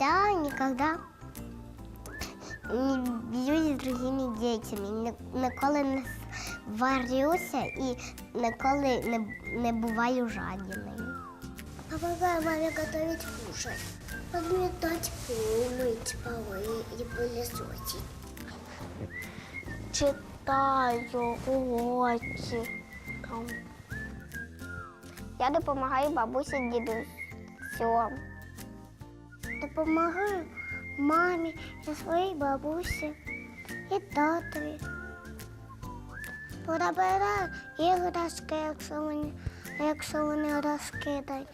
я никогда не б'юсь з другими дітьми, ні- ніколи не сварюся і ніколи не, не буваю жадіною. Помогаю маме готовить кушать, подметать пол, мыть полы и пылесосить. Читаю уроки. Я допомагаю бабусі дідусю. Допомагаю мамі і своїй бабусі і татові. Понабираю іграшки, якщо вони, якщо вони розкидають.